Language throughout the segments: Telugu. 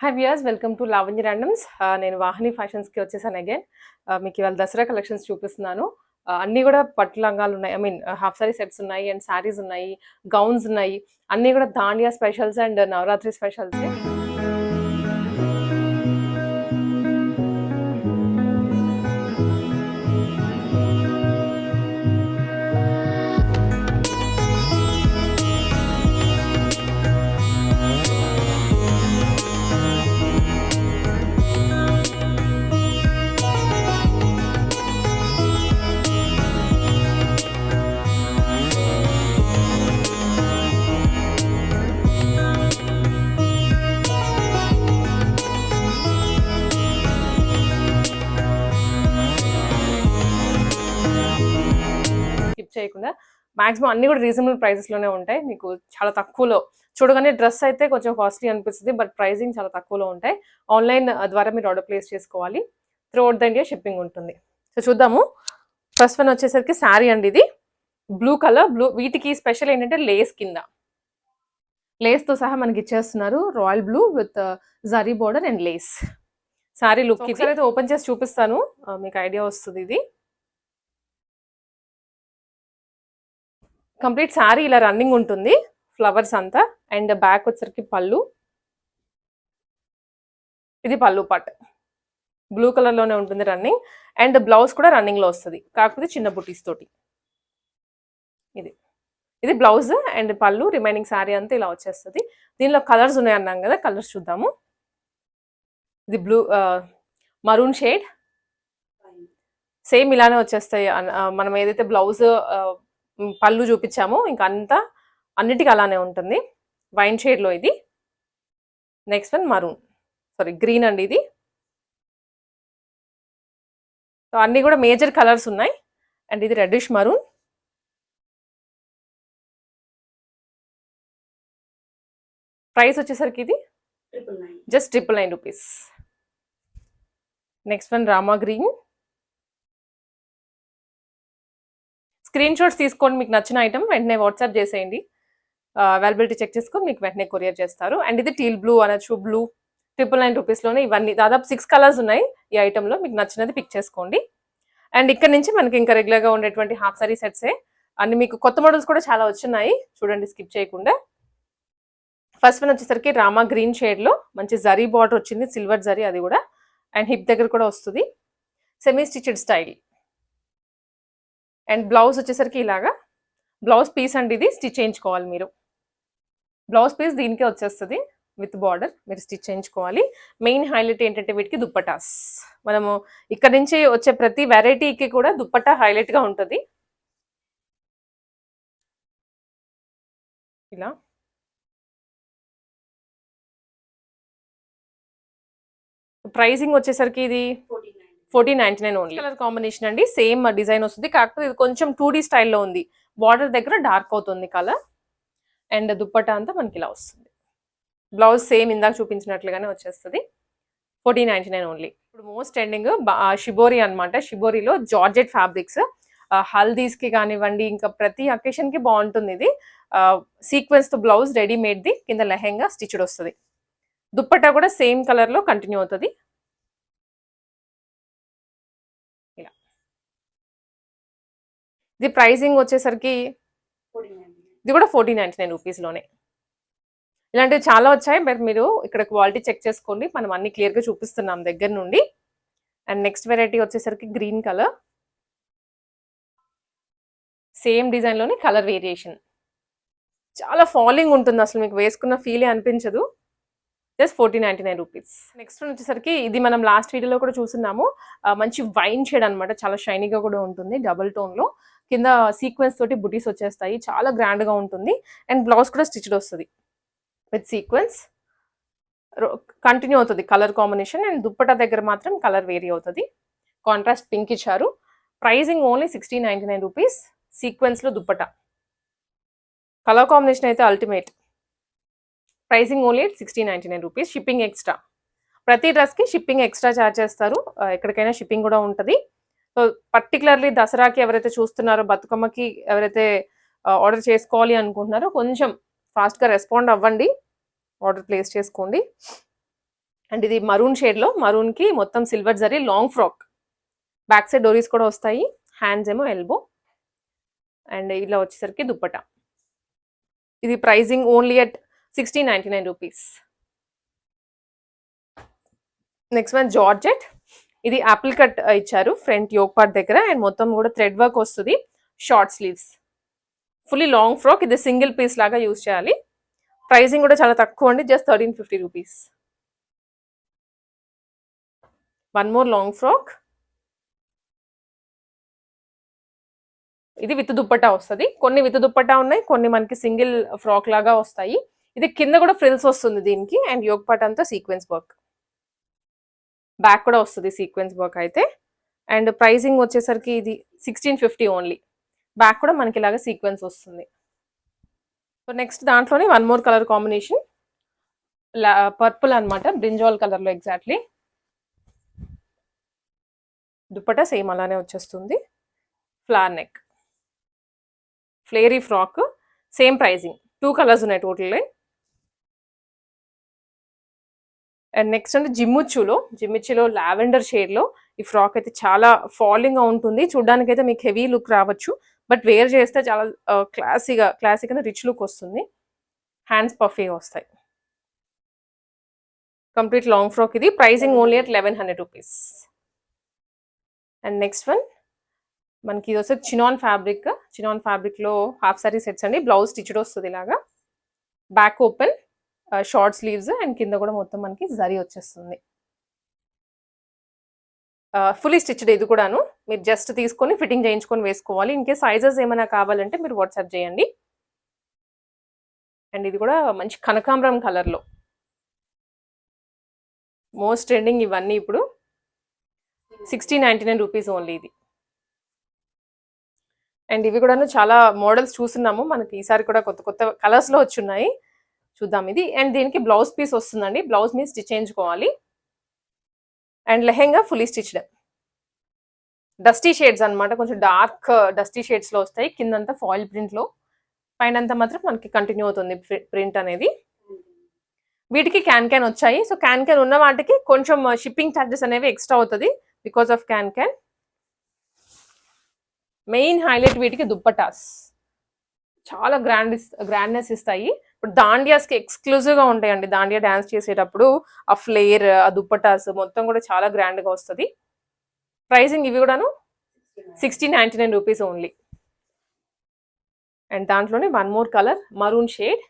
Hi viewers welcome to Lavanya randoms నేను వాహిని ఫ్యాషన్స్కి వచ్చేసాను అగైన్ uh, మీకు ఇవాళ దసరా కలెక్షన్స్ చూపిస్తున్నాను. Uh, అన్నీ కూడా పట్టు లంగాలు ఉన్నాయి. I mean half sari sets ఉన్నాయి అండ్ శారీస్ ఉన్నాయి గౌన్స్ ఉన్నాయి. అన్నీ కూడా Dandiya specials and Navratri specials maximum అన్ని కూడా రీజనబుల్ ప్రైసెస్లోనే ఉంటాయి. మీకు చాలా తక్కువలో చూడగానే డ్రెస్ అయితే కొంచెం కాస్ట్లీ అనిపిస్తుంది బట్ ప్రైజింగ్ చాలా తక్కువలో ఉంటాయి. ఆన్లైన్ ద్వారా మీరు ఆర్డర్ ప్లేస్ చేసుకోవాలి. Throughout the India shipping ఉంటుంది. సో చూద్దాము. ఫస్ట్ వన్ వచ్చేసరికి శారీ అండి ఇది. బ్లూ కలర్ బ్లూ వీటికి స్పెషల్ ఏంటంటే లేస్ కింద. లేస్తో సహా మనకి ఇచ్చేస్తున్నారు royal blue with zari border and lace. Sari look అయితే ఓపెన్ చేసి చూపిస్తాను. మీకు ఐడియా వస్తుంది ఇది. కంప్లీట్ శారీ ఇలా రన్నింగ్ ఉంటుంది. ఫ్లవర్స్ అంతా. అండ్ బ్యాక్ వచ్చరికి పళ్ళు. ఇది పళ్ళు పాట్ బ్లూ కలర్లోనే ఉంటుంది రన్నింగ్. అండ్ బ్లౌజ్ కూడా రన్నింగ్లో వస్తుంది. కాకపోతే చిన్న బుటీస్ తోటి. ఇది. ఇది blouse and pallu remaining sari అంతా ఇలా వచ్చేస్తుంది. దీనిలో కలర్స్ ఉన్నాయి అన్నాం కదా కలర్స్ చూద్దాము. ఇది బ్లూ మరూన్ షేడ్. సేమ్ ఇలానే వచ్చేస్తాయి. మనం ఏదైతే బ్లౌజ్ పళ్ళు చూపించామో. ఇంకా అంతా అన్నిటికీ అలానే ఉంటుంది. వైన్ షేడ్లో ఇది. Next one maroon. Sorry green అండి ఇది. సో అన్ని కూడా మేజర్ కలర్స్ ఉన్నాయి. అండ్ ఇది రెడ్డిష్ మరూన్. ప్రైస్ వచ్చేసరికి ఇది just triple nine rupees. Next one Rama green. Screen shots తీసుకోండి మీకు నచ్చిన ఐటమ్ వెంటనే వాట్సాప్ చేసేయండి. అవైలబిలిటీ చెక్ చేసుకొని మీకు వెంటనే కొరియర్ చేస్తారు. అండ్ ఇది టీల్ బ్లూ అనొచ్చు బ్లూ ట్రిపుల్ నైన్ రూపీస్లోనే ఇవన్నీ దాదాపు సిక్స్ కలర్స్ ఉన్నాయి ఈ ఐటెంలో మీకు నచ్చినది పిక్ చేసుకోండి. అండ్ ఇక్కడ నుంచి మనకి ఇంకా రెగ్యులర్గా ఉండేటువంటి హాఫ్ సారీ సెట్సే అండ్ మీకు కొత్త మోడల్స్ కూడా చాలా వచ్చినాయి చూడండి స్కిప్ చేయకుండా. ఫస్ట్ వన్ వచ్చేసరికి రామా గ్రీన్ షేడ్లో మంచి జరీ బార్డర్ వచ్చింది సిల్వర్ జరీ అది కూడా. అండ్ హిప్ దగ్గర కూడా వస్తుంది. Semi stitched style and blouse వచ్చేసరికి ఇలాగా. బ్లౌజ్ పీస్ అండి ఇది స్టిచ్ చేయించుకోవాలి మీరు. బ్లౌజ్ పీస్ దీనికే వచ్చేస్తుంది విత్ బార్డర్ మీరు స్టిచ్ చేయించుకోవాలి. మెయిన్ హైలైట్ ఏంటంటే వీటికి దుప్పటాస్. మనము ఇక్కడ నుంచి వచ్చే ప్రతి వెరైటీకి కూడా దుప్పటా హైలైట్గా ఉంటుంది. ఇలా. ప్రైసింగ్ వచ్చేసరికి ఇది fourteen ninety nine only colour combination అండి సేమ్ డిజైన్ వస్తుంది. కాకపోతే ఇది కొంచెం టూ డీ స్టైల్లో ఉంది. బార్డర్ దగ్గర డార్క్ అవుతుంది కలర్ అండ్ దుప్పటా అంతా మనకి ఇలా వస్తుంది. బ్లౌజ్ సేమ్ ఇందాక చూపించినట్లుగానే వచ్చేస్తుంది. ఫోర్టీన్ నైన్టీ నైన్ ఓన్లీ ఇప్పుడు మోస్ట్ ఎండింగ్ షిబోరి అనమాట షిబోరిలో జార్జెట్ ఫ్యాబ్రిక్స్ హల్దీస్కి కానివ్వండి ఇంకా ప్రతి అకేషన్కి బాగుంటుంది ఇది. సీక్వెన్స్తో బ్లౌజ్ రెడీమేడ్ది కింద లెహెంగా స్టిచ్డ్ వస్తుంది. దుప్పటా కూడా సేమ్ కలర్లో కంటిన్యూ అవుతుంది ఇలా ఇది ప్రైసింగ్ వచ్చేసరికి ఫోర్టీ ఇది కూడా ఫోర్టీన్ నైన్టీ నైన్ రూపీస్లోనే ఇలాంటివి చాలా వచ్చాయి బట్ మీరు ఇక్కడ క్వాలిటీ చెక్ చేసుకోండి. మనం అన్ని క్లియర్గా చూపిస్తున్నాం దగ్గర నుండి. అండ్ నెక్స్ట్ వెరైటీ వచ్చేసరికి గ్రీన్ కలర్. సేమ్ డిజైన్లోనే కలర్ వేరియేషన్. చాలా ఫాలింగ్ ఉంటుంది అసలు మీకు వేసుకున్న ఫీలే అనిపించదు. Just fourteen ninety nine rupees. Next వచ్చేసరికి ఇది మనం లాస్ట్ వీడియోలో కూడా చూస్తున్నాము. మంచి వైన్ షేడ్ అన్నమాట. చాలా షైనీగా కూడా ఉంటుంది. డబుల్ టోన్లో. కింద సీక్వెన్స్ తోటి బుటీస్ వచ్చేస్తాయి. చాలా గ్రాండ్గా ఉంటుంది. అండ్ బ్లౌజ్ కూడా స్టిచ్డ్ వస్తుంది. విత్ సీక్వెన్స్ కంటిన్యూ అవుతుంది కలర్ కాంబినేషన్ అండ్ దుప్పటా దగ్గర మాత్రం కలర్ వేరీ అవుతుంది. కాంట్రాస్ట్ పింక్ ఇచ్చారు. Pricing only sixteen ninety nine rupees సీక్వెన్స్లో dupatta. Colour combination అయితే ultimate pricing only sixteen ninety nine rupees shipping extra ప్రతి డ్రెస్కి షిప్పింగ్ ఎక్స్ట్రా ఛార్జ్ చేస్తారు. ఎక్కడికైనా షిప్పింగ్ కూడా ఉంటుంది. సో పర్టికులర్లీ దసరాకి ఎవరైతే చూస్తున్నారో బతుకమ్మకి ఎవరైతే ఆర్డర్ చేసుకోవాలి అనుకుంటున్నారో కొంచెం ఫాస్ట్గా రెస్పాండ్ అవ్వండి. ఆర్డర్ ప్లేస్ చేసుకోండి. అండ్ ఇది మరూన్ షేడ్లో మరూన్కి మొత్తం silver zari long frock back side doris కూడా వస్తాయి. హ్యాండ్స్ ఏమో ఎల్బో అండ్ ఇలా వచ్చేసరికి దుప్పట. ఇది pricing only at sixteen ninety nine rupees next one georgette ఇది యాపిల్ కట్ uh, ఇచ్చారు ఫ్రంట్ యోక్ పార్ట్ దగ్గర అండ్ మొత్తం కూడా థ్రెడ్ వర్క్ వస్తుంది. Short sleeves fully long frock ఇది సింగిల్ పీస్ లాగా యూజ్ చేయాలి. ప్రైసింగ్ కూడా చాలా తక్కువ అండి just thirteen fifty rupees one more long frock ఇది విత్ దుప్పటా వస్తుంది. కొన్ని విత్ దుప్పటా ఉన్నాయి కొన్ని మనకి సింగిల్ ఫ్రాక్ లాగా వస్తాయి. ఇది కింద కూడా ఫ్రిల్స్ వస్తుంది దీనికి అండ్ యోగ్ పార్ట్ అంతా సీక్వెన్స్ వర్క్ బ్యాక్ కూడా వస్తుంది సీక్వెన్స్ వర్క్ అయితే. అండ్ ప్రైసింగ్ వచ్చేసరికి ఇది సిక్స్టీన్ ఫిఫ్టీ ఓన్లీ బ్యాక్ కూడా మనకి ఇలాగ సీక్వెన్స్ వస్తుంది. సో నెక్స్ట్ దాంట్లోనే one more colour combination purple అనమాట బ్రింజాల్ కలర్లో ఎగ్జాక్ట్లీ దుప్పట సేమ్ అలానే వచ్చేస్తుంది. Flare neck flary frock same pricing two colours ఉన్నాయి టోటల్లీ అండ్ నెక్స్ట్ అంటే జిమ్ముచ్చులో జిమ్మిచ్చులో లావెండర్ షేడ్లో ఈ ఫ్రాక్ అయితే చాలా ఫాలింగ్గా ఉంటుంది. చూడడానికి అయితే మీకు హెవీ లుక్ రావచ్చు. బట్ వేర్ చేస్తే చాలా క్లాసీగా క్లాసిక్ అని రిచ్ లుక్ వస్తుంది. హ్యాండ్స్ పఫీగా వస్తాయి. కంప్లీట్ లాంగ్ ఫ్రాక్ ఇది. Pricing only at eleven hundred rupees and next one మనకి ఇది వస్తే చినాన్ ఫ్యాబ్రిక్ చినాన్ ఫ్యాబ్రిక్లో హాఫ్ సారీ సెట్స్ అండి. బ్లౌజ్ స్టిచ్డ్ వస్తుంది ఇలాగా. Back open short sleeves and కింద కూడా మొత్తం మనకి జరీ వచ్చేస్తుంది. ఫుల్లీ స్టిచ్డ్ ఇది కూడాను. మీరు జస్ట్ తీసుకొని ఫిట్టింగ్ చేయించుకొని వేసుకోవాలి. ఇన్కేస్ సైజెస్ ఏమైనా కావాలంటే మీరు వాట్సాప్ చేయండి. అండ్ ఇది కూడా మంచి కనకాంబరం కలర్లో మోస్ట్ ట్రెండింగ్ ఇవన్నీ ఇప్పుడు sixty ninety nine rupees only ఇది. అండ్ ఇవి కూడాను చాలా మోడల్స్ చూస్తున్నాము. మనకి ఈసారి కూడా కొత్త కొత్త కలర్స్లో వచ్చున్నాయి. చూద్దాం. ఇది అండ్ దీనికి బ్లౌజ్ పీస్ వస్తుందండి. బ్లౌజ్ మీద స్టిచ్ చేయించుకోవాలి. And lehenga fully stitched. Dusty shades అనమాట కొంచెం డార్క్ డస్టీ షేడ్స్లో వస్తాయి. కిందంతా ఫాయిల్ ప్రింట్లో. పైన అంతా మాత్రం మనకి కంటిన్యూ అవుతుంది ప్రింట్ అనేది. వీటికి క్యాన్ క్యాన్ వచ్చాయి. సో క్యాన్ క్యాన్ ఉన్న వాటికి కొంచెం షిప్పింగ్ ఛార్జెస్ అనేవి ఎక్స్ట్రా అవుతుంది because of cancan. Main highlight వీటికి దుప్పటాస్. చాలా గ్రాండ్ గ్రాండ్నెస్ ఇస్తాయి. ఇప్పుడు దాండియాస్కి ఎక్స్క్లూజివ్గా ఉంటాయండి. దాండియా డ్యాన్స్ చేసేటప్పుడు ఆ ఫ్లేర్ ఆ దుప్పటాస్ మొత్తం కూడా చాలా గ్రాండ్గా వస్తుంది. ప్రైసింగ్ ఇవి కూడాను sixteen ninety nine rupees only. And దాంట్లోనే one more colour maroon shade.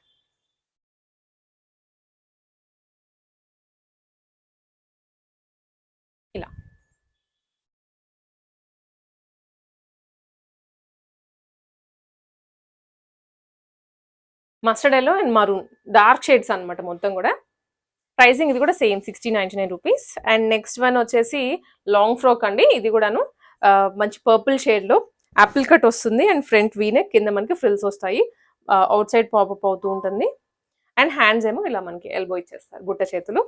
Mustard yellow and maroon dark shades అన్నమాట మొత్తం కూడా. ప్రైసింగ్ ఇది కూడా same sixty ninety nine rupees and next one వచ్చేసి లాంగ్ ఫ్రాక్ అండి. ఇది కూడాను మంచి పర్పుల్ షేడ్లో యాపిల్ కట్ వస్తుంది అండ్ ఫ్రంట్ వీనే కింద మనకి ఫ్రిల్స్ వస్తాయి. అవుట్ సైడ్ పాపప్ అవుతూ ఉంటుంది. అండ్ హ్యాండ్స్ ఏమో ఇలా మనకి ఎల్బో ఇచ్చేస్తారు బుట్ట చేతులు.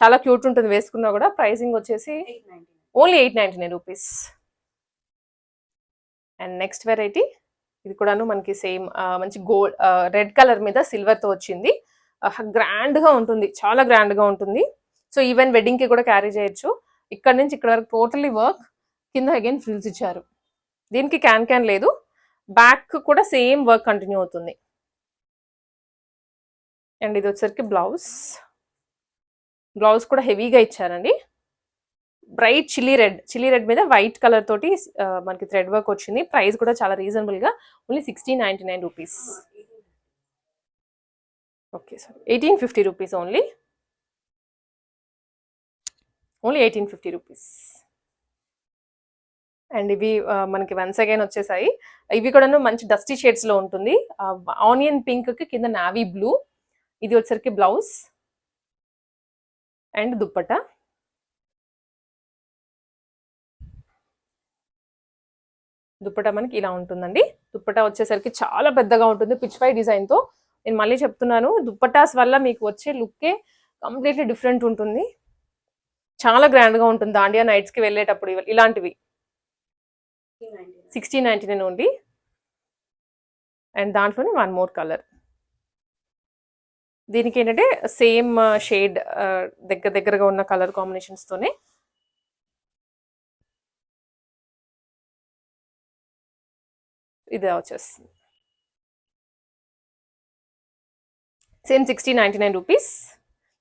చాలా క్యూట్ ఉంటుంది వేసుకున్నా కూడా. ప్రైసింగ్ వచ్చేసి only eight ninety nine rupees and next variety ఇది కూడాను మనకి సేమ్ మంచి గోల్డ్ రెడ్ కలర్ మీద సిల్వర్తో వచ్చింది. గ్రాండ్గా ఉంటుంది. చాలా గ్రాండ్గా ఉంటుంది. సో ఈవెన్ వెడ్డింగ్కి కూడా క్యారీ చేయొచ్చు. ఇక్కడ నుంచి ఇక్కడ వరకు టోటలీ వర్క్ కింద అగైన్ ఫ్రిల్స్ ఇచ్చారు. దీనికి క్యాన్ క్యాన్ లేదు. బ్యాక్ కూడా సేమ్ వర్క్ కంటిన్యూ అవుతుంది. అండ్ ఇది వచ్చేసరికి బ్లౌజ్. బ్లౌజ్ కూడా హెవీగా ఇచ్చారండి. Bright chilli red chilli red మీద వైట్ కలర్ తోటి మనకి థ్రెడ్ వర్క్ వచ్చింది. ప్రైస్ కూడా చాలా రీజనబుల్గా only sixty ninety nine rupees okay sir eighteen fifty rupees only only eighteen fifty rupees and ఇవి మనకి వన్స్ అగైన్ వచ్చేసాయి. ఇవి కూడాను మంచి డస్టీ షేడ్స్లో ఉంటుంది. ఆనియన్ పింక్కి కింద నావీ బ్లూ ఇది వచ్చరికి బ్లౌజ్ అండ్ దుప్పట. దుప్పట మనకి ఇలా ఉంటుందండి. దుప్పట వచ్చేసరికి చాలా పెద్దగా ఉంటుంది పిచ్ పై డిజైన్తో. నేను మళ్ళీ చెప్తున్నాను దుప్పటాస్ వల్ల మీకు వచ్చే లుక్కే కంప్లీట్లీ డిఫరెంట్ ఉంటుంది. చాలా గ్రాండ్గా ఉంటుంది. దాండియా నైట్స్కి వెళ్ళేటప్పుడు ఇలాంటివి. Sixteen ninety nine only. And దాంట్లోనే వన్ మోర్ కలర్. దీనికి ఏంటంటే సేమ్ షేడ్ దగ్గర దగ్గరగా ఉన్న కలర్ కాంబినేషన్స్ ఇది వచ్చేస్తుంది. Same sixty ninety nine rupees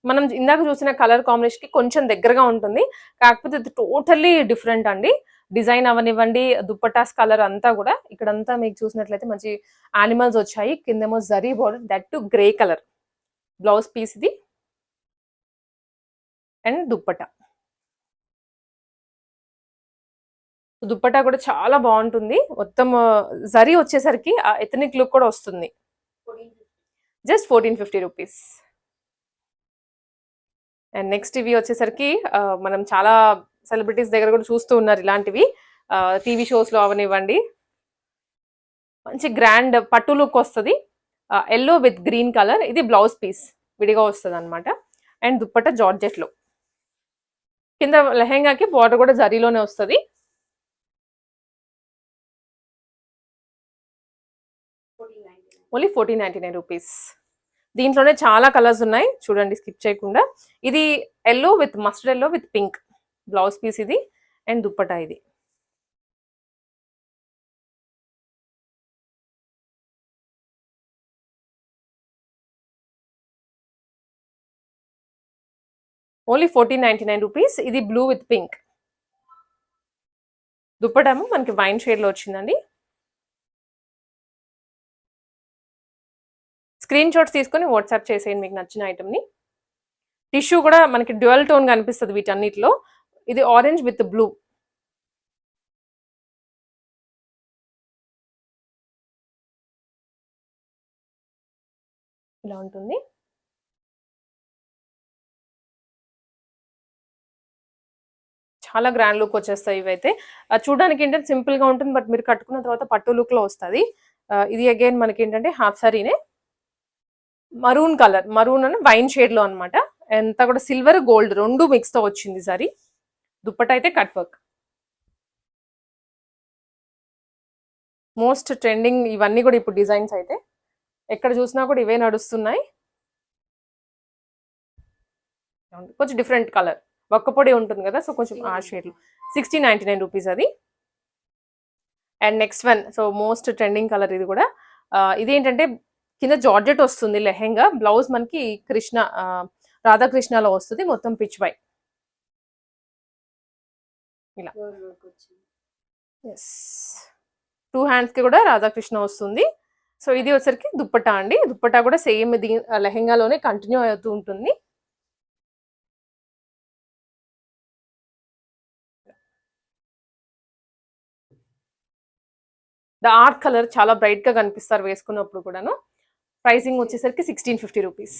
మనం ఇందాక చూసిన కలర్ కాంబినేషన్కి కొంచెం దగ్గరగా ఉంటుంది. కాకపోతే ఇది టోటల్లీ డిఫరెంట్ అండి. డిజైన్ అవనివ్వండి దుప్పటాస్ కలర్ అంతా కూడా. ఇక్కడంతా మీకు చూసినట్లయితే మంచి యానిమల్స్ వచ్చాయి. కిందేమో zari border that too grey colour blouse piece ఇది. అండ్ దుప్పటా. దుప్పటా కూడా చాలా బాగుంటుంది. మొత్తం జరీ వచ్చేసరికి ఆ ఎథనిక్ లుక్ కూడా వస్తుంది. Just fourteen fifty rupees. And next ఇవి వచ్చేసరికి మనం చాలా సెలబ్రిటీస్ దగ్గర కూడా చూస్తూ ఉన్నారు ఇలాంటివి. టీవీ షోస్లో అవనివ్వండి. మంచి గ్రాండ్ పట్టు లుక్ వస్తుంది. Yellow with green colour. ఇది బ్లౌజ్ పీస్ విడిగా వస్తుంది అనమాట అండ్ దుప్పట జార్జెట్లో. కింద లెహెంగాకి బార్డర్ కూడా జరీలోనే వస్తుంది. Only fourteen ninety nine rupees దీంట్లోనే చాలా కలర్స్ ఉన్నాయి. చూడండి స్కిప్ చేయకుండా. ఇది yellow with mustard yellow with pink blouse piece ఇది అండ్ దుప్పటా ఇది. Only fourteen ninety nine rupees ఇది బ్లూ విత్ పింక్ దుప్పటాము మనకి వైన్ షేడ్లో వచ్చిందండి. స్క్రీన్ షాట్స్ తీసుకొని వాట్సాప్ చేసేయండి మీకు నచ్చిన ఐటమ్ని టిష్యూ కూడా మనకి డ్యువల్ టోన్ కనిపిస్తుంది వీటన్నిటిలో. ఇది ఆరెంజ్ విత్ బ్లూ ఇలా ఉంటుంది. చాలా గ్రాండ్ లుక్ వచ్చేస్తాయి ఇవైతే. చూడడానికి ఏంటంటే సింపుల్గా ఉంటుంది బట్ మీరు కట్టుకున్న తర్వాత పట్టు లుక్లో వస్తుంది. ఇది అగైన్ మనకి ఏంటంటే హాఫ్ సారీనే మరూన్ కలర్ మరూన్ అని వైన్ షేడ్లో అనమాట ఎంత కూడా సిల్వర్ గోల్డ్ రెండు మిక్స్తో వచ్చింది సారీ. దుప్పట అయితే కట్ వర్క్ మోస్ట్ ట్రెండింగ్ ఇవన్నీ కూడా ఇప్పుడు డిజైన్స్ అయితే. ఎక్కడ చూసినా కూడా ఇవే నడుస్తున్నాయి. కొంచెం డిఫరెంట్ కలర్ ఒక్క పొడి ఉంటుంది కదా సో కొంచెం ఆ షేడ్లు సిక్స్టీ నైంటీ నైన్ రూపీస్ అది. And next one so most trending colour ఇది కూడా. Uh, ఇదేంటంటే కింద జార్జెట్ వస్తుంది లెహెంగా బ్లౌజ్ మనకి కృష్ణ రాధాకృష్ణలో వస్తుంది మొత్తం పిచ్ బై ఇలా. ఎస్ టూ హ్యాండ్స్కి కూడా రాధాకృష్ణ వస్తుంది. సో ఇది వచ్చరికి దుప్పటా అండి. దుప్పటా కూడా సేమ్ దీ లెహెంగాలోనే కంటిన్యూ అవుతూ ఉంటుంది. డార్క్ కలర్ చాలా బ్రైట్గా కనిపిస్తారు వేసుకున్నప్పుడు కూడాను. ప్రైసింగ్ వచ్చేసరికి sixteen fifty rupees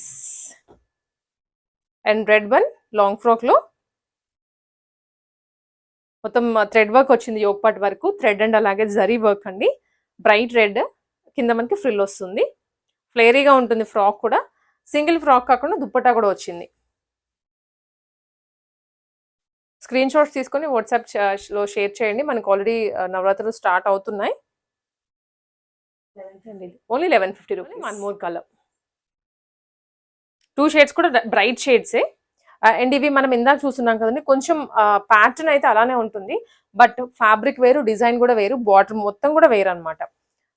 and red one long ఫ్రాక్లో మొత్తం uh, థ్రెడ్ వర్క్ వచ్చింది యోగ్ పార్ట్ వరకు. థ్రెడ్ అండ్ అలాగే జరీ వర్క్ అండి. బ్రైట్ రెడ్ కింద మనకి ఫ్రిల్ వస్తుంది. ఫ్లేరీగా ఉంటుంది ఫ్రాక్ కూడా. సింగిల్ ఫ్రాక్ కాకుండా దుప్పటా కూడా వచ్చింది. స్క్రీన్ షాట్స్ తీసుకొని వాట్సాప్లో షేర్ చేయండి. మనకు ఆల్రెడీ uh, నవరాత్రులు స్టార్ట్ అవుతున్నాయి. Only eleven fifty rupees. One more colour two shades కూడా బ్రైట్ షేడ్సే అండ్ ఇవి మనం ఇందాక చూస్తున్నాం కదండి కొంచెం ప్యాటర్న్ అయితే అలానే ఉంటుంది. బట్ ఫ్యాబ్రిక్ వేరు డిజైన్ కూడా వేరు బార్డర్ మొత్తం కూడా వేరు అనమాట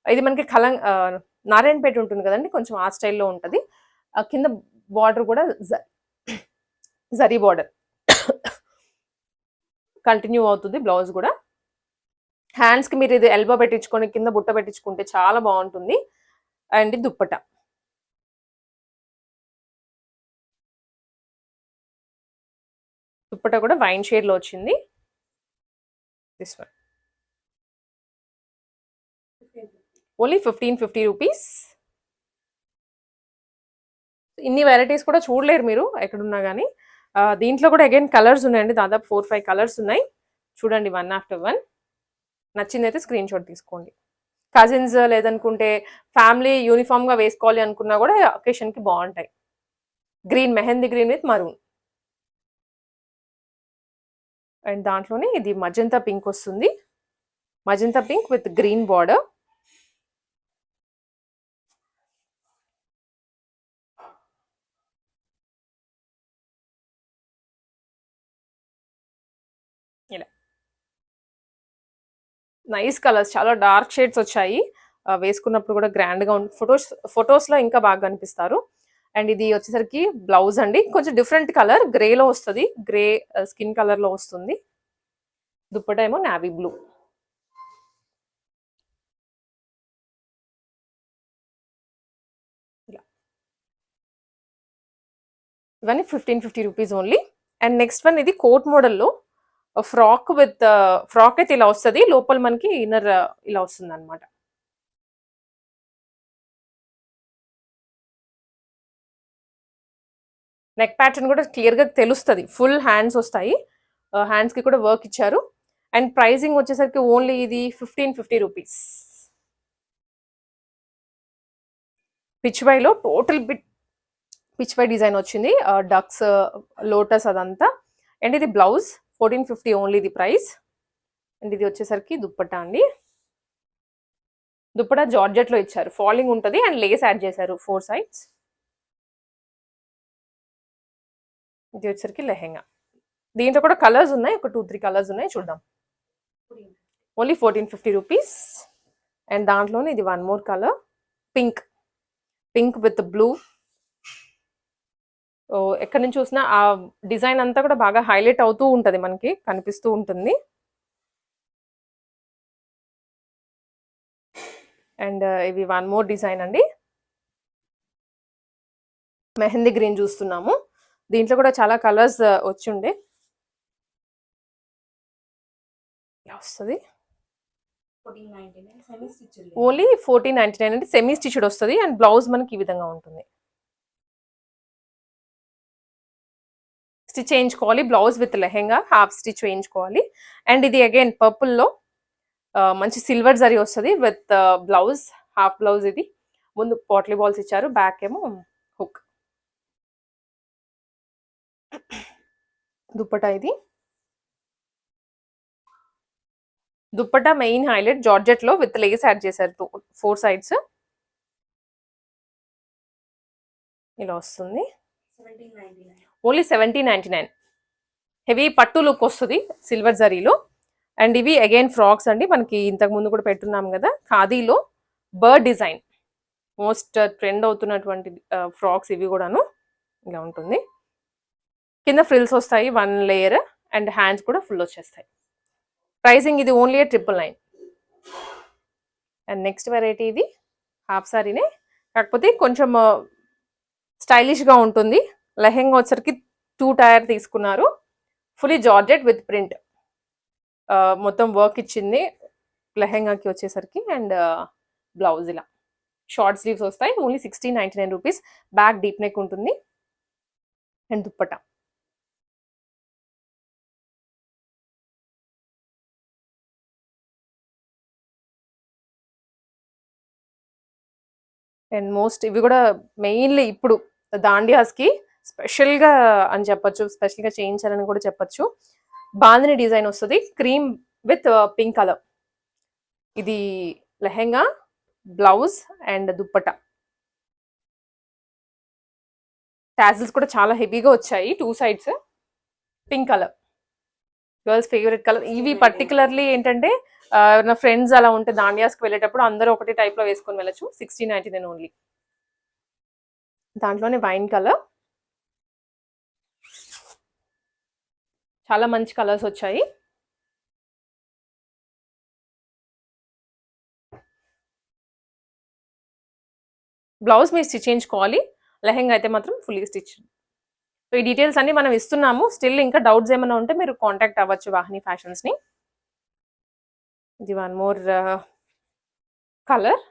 ఇది మనకి కలం ఆ, నారాయణపేట ఉంటుంది కదండి కొంచెం ఆ స్టైల్లో ఉంటుంది. ఆ కింద బార్డర్ కూడా జరీ బార్డర్ కంటిన్యూ అవుతుంది బ్లౌజ్ కూడా. హ్యాండ్స్కి మీరు ఇది ఎల్బో పెట్టించుకొని కింద బుట్ట పెట్టించుకుంటే చాలా బాగుంటుంది. అండ్ దుప్పట. దుప్పట కూడా వైన్ షేడ్లో వచ్చింది. This one only fifteen fifty rupees ఇన్ని వెరైటీస్ కూడా చూడలేరు మీరు ఎక్కడున్నా కానీ దీంట్లో కూడా అగైన్ కలర్స్ ఉన్నాయండి. దాదాపు ఫోర్ ఫైవ్ కలర్స్ ఉన్నాయి. చూడండి వన్ ఆఫ్టర్ వన్ నచ్చింది అయితే స్క్రీన్ షాట్ తీసుకోండి. కజిన్స్ లేదనుకుంటే ఫ్యామిలీ యూనిఫామ్గా వేసుకోవాలి అనుకున్నా కూడా అకేషన్కి బాగుంటాయి. Green mehndi green with maroon and దాంట్లోనే ఇది మజంతా పింక్ వస్తుంది. Magenta pink with green border nice colours చాలా డార్క్ షేడ్స్ వచ్చాయి. వేసుకున్నప్పుడు కూడా గ్రాండ్గా ఉంటుంది ఫొటోస్ ఫొటోస్లో ఇంకా బాగా కనిపిస్తారు. అండ్ ఇది వచ్చేసరికి బ్లౌజ్ అండి. కొంచెం డిఫరెంట్ కలర్ గ్రే లో వస్తుంది. గ్రే స్కిన్ కలర్లో వస్తుంది. దుప్పట ఏమో నావీ బ్లూ ఇవన్నీ fifteen fifty rupees only and next one ఇది కోట్ మోడల్లో ఫ్రాక్ విత్ ఫ్రాక్ అయితే ఇలా వస్తుంది. లోపల మనకి ఇన్నర్ uh, ఇలా వస్తుంది అనమాట నెక్ ప్యాటర్న్ కూడా క్లియర్గా తెలుస్తుంది. ఫుల్ హ్యాండ్స్ వస్తాయి. Uh, హ్యాండ్స్కి కూడా వర్క్ ఇచ్చారు. అండ్ ప్రైసింగ్ వచ్చేసరికి ఓన్లీ ఇది ఫిఫ్టీన్ ఫిఫ్టీ రూపీస్ పిచ్వైలో టోటల్ బిట్ పిచ్వై డిజైన్ వచ్చింది. Uh, డక్స్ లోటస్ అదంతా. అండ్ ఇది blouse fourteen fifty only the price and ఇది వచ్చేసరికి దుప్పటా అండి. దుప్పటా జార్జెట్లో ఇచ్చారు. ఫాలింగ్ ఉంటుంది అండ్ లేస్ యాడ్ చేశారు ఫోర్ సైడ్స్ ఇది వచ్చేసరికి లెహెంగా. దీంట్లో కూడా కలర్స్ ఉన్నాయి. ఒక టూ త్రీ కలర్స్ ఉన్నాయి. చూద్దాం. Only fourteen fifty rupees and దాంట్లోనే ఇది one more colour pink pink with blue ఎక్కడి నుంచి చూసినా ఆ డిజైన్ అంతా కూడా బాగా హైలైట్ అవుతూ ఉంటుంది మనకి కనిపిస్తూ ఉంటుంది. అండ్ ఇవి వన్ మోర్ డిజైన్ అండి. మెహందీ గ్రీన్ చూస్తున్నాము. దీంట్లో కూడా చాలా కలర్స్ వచ్చిండే. ఇలా వస్తుంది? ఓన్లీ ఫోర్టీన్ నైన్టీ నైన్ అంటే సెమీ స్టిచ్డ్ వస్తుంది అండ్ బ్లౌజ్ మనకి ఈ విధంగా ఉంటుంది. స్టిచ్ చేయించుకోవాలి. Blouse with lehenga half stitch వేయించుకోవాలి. అండ్ ఇది అగైన్ పర్పుల్లో మంచి సిల్వర్ జరీ వస్తుంది విత్ బ్లౌజ్ హాఫ్ బ్లౌజ్ ఇది. ముందు పోట్లీ బాల్స్ ఇచ్చారు బ్యాక్ ఏమో హుక్ దుప్పటా ఇది. దుప్పటా మెయిన్ హైలైట్ జార్జెట్లో విత్ లేస్ యాడ్ చేశారు టూ ఫోర్ సైడ్స్ ఇలా వస్తుంది. Only seventy ninety nine. Heavy పట్టు లుక్ వస్తుంది సిల్వర్ జరీలో. అండ్ ఇవి అగైన్ ఫ్రాక్స్ అండి మనకి ఇంతకు ముందు కూడా పెట్టున్నాం కదా ఖాదీలో బర్డ్ డిజైన్. మోస్ట్ ట్రెండ్ అవుతున్నటువంటి ఫ్రాక్స్ ఇవి కూడాను ఇలా ఉంటుంది. కింద ఫ్రిల్స్ వస్తాయి వన్ లేయర్ అండ్ హ్యాండ్స్ కూడా ఫుల్ వచ్చేస్తాయి. ప్రైసింగ్ ఇది only triple nine and next variety ఇది హాఫ్ సారీనే కాకపోతే కొంచెం స్టైలిష్గా ఉంటుంది. లెహెంగా వచ్చరికి టూ టైర్ తీసుకున్నారు. Fully georgette with print. మొత్తం వర్క్ ఇచ్చింది లెహెంగాకి వచ్చేసరికి అండ్ బ్లౌజ్ ఇలా. షార్ట్ స్లీవ్స్ వస్తాయి. Only sixteen ninety nine rupees. Back deep neck ఉంటుంది. అండ్ దుప్పట. అండ్ మోస్ట్ ఇవి కూడా మెయిన్లీ ఇప్పుడు దాండియాస్కి స్పెషల్గా అని చెప్పొచ్చు స్పెషల్గా చేయించాలని కూడా చెప్పొచ్చు. బాందిని డిజైన్ వస్తుంది. Cream with pink colour. ఇది lehenga blouse and dupatta. Tassels కూడా చాలా హెవీగా వచ్చాయి. Two sides pink colour. Girls favourite colour. ఇవి పర్టికులర్లీ ఏంటంటే నా ఫ్రెండ్స్ అలా ఉంటే దాండియాస్కి వెళ్ళేటప్పుడు అందరూ ఒకటి type లో వేసుకొని వెళ్ళచ్చు. Sixteen ninety nine only. దాంట్లోనే వైన్ కలర్. చాలా మంచి కలర్స్ వచ్చాయి. బ్లౌజ్ మీరు స్టిచ్ చేయించుకోవాలి. లెహెంగా అయితే మాత్రం ఫుల్లీ స్టిచ్ సో ఈ డీటెయిల్స్ అన్ని మనం ఇస్తున్నాము. స్టిల్ ఇంకా డౌట్స్ ఏమైనా ఉంటే మీరు కాంటాక్ట్ అవ్వచ్చు వాహిని ఫ్యాషన్స్ని. ఇది one more colour.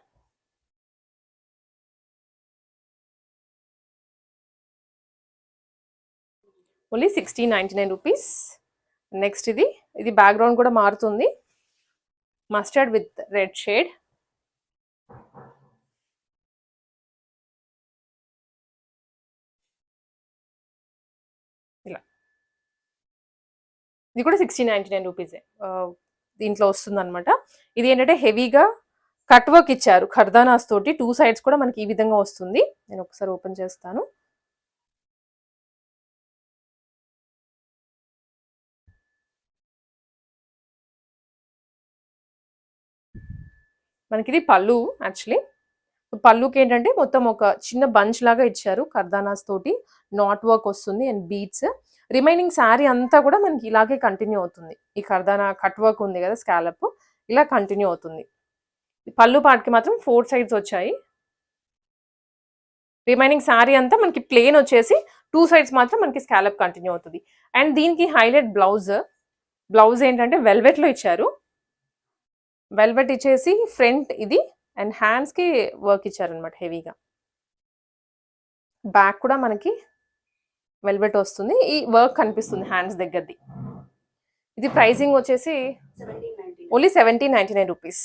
Only sixteen ninety nine rupees next ఇది ఇది బ్యాక్గ్రౌండ్ కూడా మారుతుంది. మస్టర్డ్ విత్ రెడ్ షేడ్ ఇలా. ఇది కూడా సిక్స్టీ నైంటీ నైన్ రూపీసే దీంట్లో వస్తుందన్నమాట. ఇది ఏంటంటే హెవీగా కట్ వర్క్ ఇచ్చారు. ఖర్దానాస్ తోటి టూ సైడ్స్ కూడా మనకి ఈ విధంగా వస్తుంది. నేను ఒకసారి ఓపెన్ చేస్తాను. మనకి ఇది పళ్ళు యాక్చువల్లీ. పళ్ళుకి ఏంటంటే మొత్తం ఒక చిన్న బంచ్ లాగా ఇచ్చారు కర్దానాస్ తోటి. నాట్ వర్క్ వస్తుంది అండ్ బీట్స్. రిమైనింగ్ శారీ అంతా కూడా మనకి ఇలాగే కంటిన్యూ అవుతుంది. ఈ కర్దానా కట్ వర్క్ ఉంది కదా స్కాలప్. ఇలా కంటిన్యూ అవుతుంది. పళ్ళు పాటికి మాత్రం ఫోర్ సైడ్స్ వచ్చాయి. రిమైనింగ్ శారీ అంతా మనకి ప్లేన్ వచ్చేసి టూ సైడ్స్ మాత్రం మనకి స్కాలప్ కంటిన్యూ అవుతుంది. అండ్ దీనికి హైలైట్ బ్లౌజ్. బ్లౌజ్ ఏంటంటే వెల్వెట్లో ఇచ్చారు. వెల్వెట్ ఇచ్చేసి ఫ్రంట్ ఇది అండ్ హ్యాండ్స్కి వర్క్ ఇచ్చారనమాట హెవీగా. బ్యాక్ కూడా మనకి వెల్వెట్ వస్తుంది. ఈ వర్క్ కనిపిస్తుంది హ్యాండ్స్ దగ్గరది. ఇది ప్రైసింగ్ వచ్చేసి only seventeen ninety nine rupees.